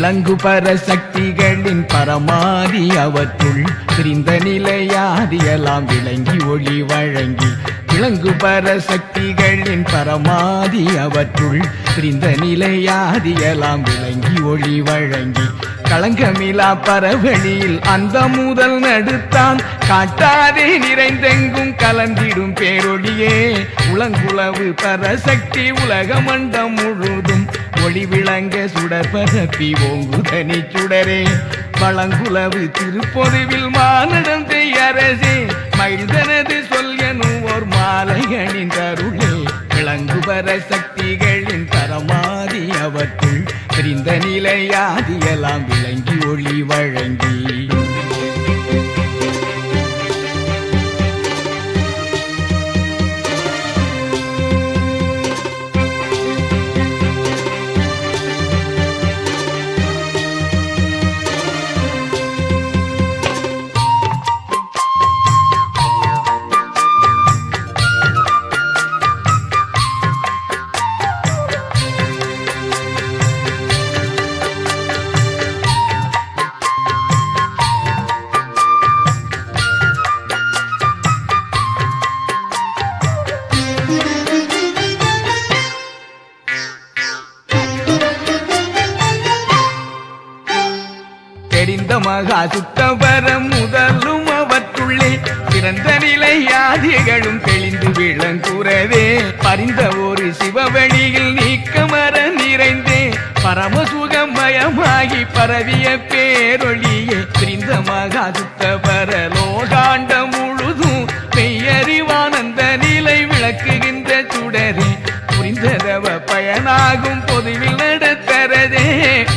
விளங்கு பர சக்திகளின் பரமாதி அவற்றுள் பிரிந்த நிலையாதியெல்லாம் விளங்கி ஒளி வழங்கி விளங்கு பர சக்திகளின் பரமாதி அவற்றுள் பிரிந்த நிலையாதியெல்லாம் விளங்கி ஒளி வழங்கி களங்கமிலா பரவழியில் அந்த முதல் நடுத்தான் காட்டாதே நிறைந்தெங்கும் கலந்திடும் பேரொழியே. உலங்குளவு பரசக்தி உலகமண்டம் முழுதும் ஒளி விளங்க சுடர் பரப்பி ஓங்குதனி சுடரே. வளங்குலவு திருப்பொருவில் மானிடம் அரசே. மகிழ்ந்தனது சொல்யனும் ஓர் மாலை அணிந்தருளே விளங்குபர சக்திகளின் தரமாதி அவற்றுள் பிரிந்த நிலையாதியெல்லாம் விளங்கி ஒளி வழங்கி. தெரிந்த மகா சுத்தபரம் முதலும் அவற்றுள்ளே. சிறந்த நிலையாதிகளும் தெளிந்து விளங்குறவே பரிந்த ஒரு சிவவெளியில் நீக்கமர நிறைந்தே. பரமசுகமயமாகி பரவிய பேரொழியே. பிரிந்த மகா சுத்தபர லோகாண்ட முழுதும் பெய்யறிவானந்த நிலை விளக்குகின்ற சுடரே. புரிந்ததவ பயனாகும் பொதுவில் நடத்தரதே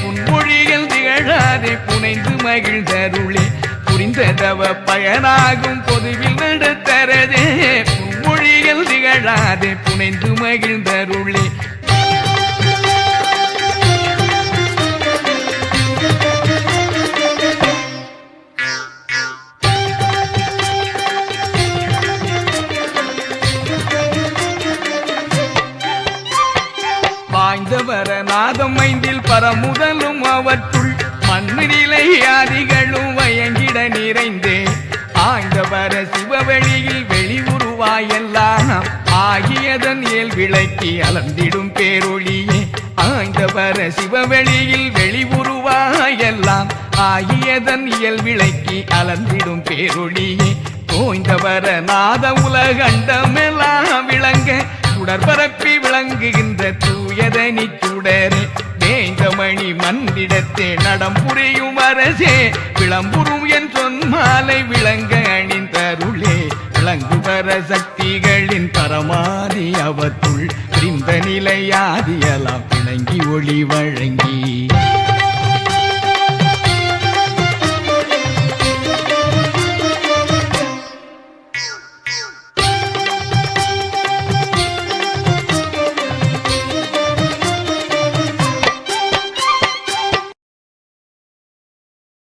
உன்மொழிகள் திகழாதே புனைந்து மகிழ்ந்தருளே புரிந்ததவ பயனாகும் பொதுவில் நடத்தரதே. மொழிகள் திகழாதே புனைந்து மகிழ்ந்தருளே. வாய்ந்தவர நாதம் ஐந்தில் பரமுதலும் அவற்றுள் மண்ணிலை நிலையாதிகளும் வயங்கிட நிறைந்தே. ஆண்டவர சிவவெளியில் வெளி உருவாயெல்லாம் ஆகியதன் இயல் விளக்கி அலர்ந்திடும் பேரொழியே. ஆண்டவர சிவவெளியில் வெளி உருவாயெல்லாம் ஆகியதன் இயல் விளக்கி அலர்ந்திடும் பேரொழியே. தோய்ந்தவர நாத உலகண்டமெல்லாம் விளங்க சுடர்பரப்பி விளங்குகின்ற தூயதனி சுடரே. வேந்தமணி மந்திடத்தே நடம் புரியும் அரசே விளம்புறும் என் சொன்மாலை விளங்க அணிந்தருளே. விளங்குபர சக்திகளின் பரமாதி அவத்துள் பிரிந்த நிலையாதியலாம் பிணங்கி ஒளி வழங்கி.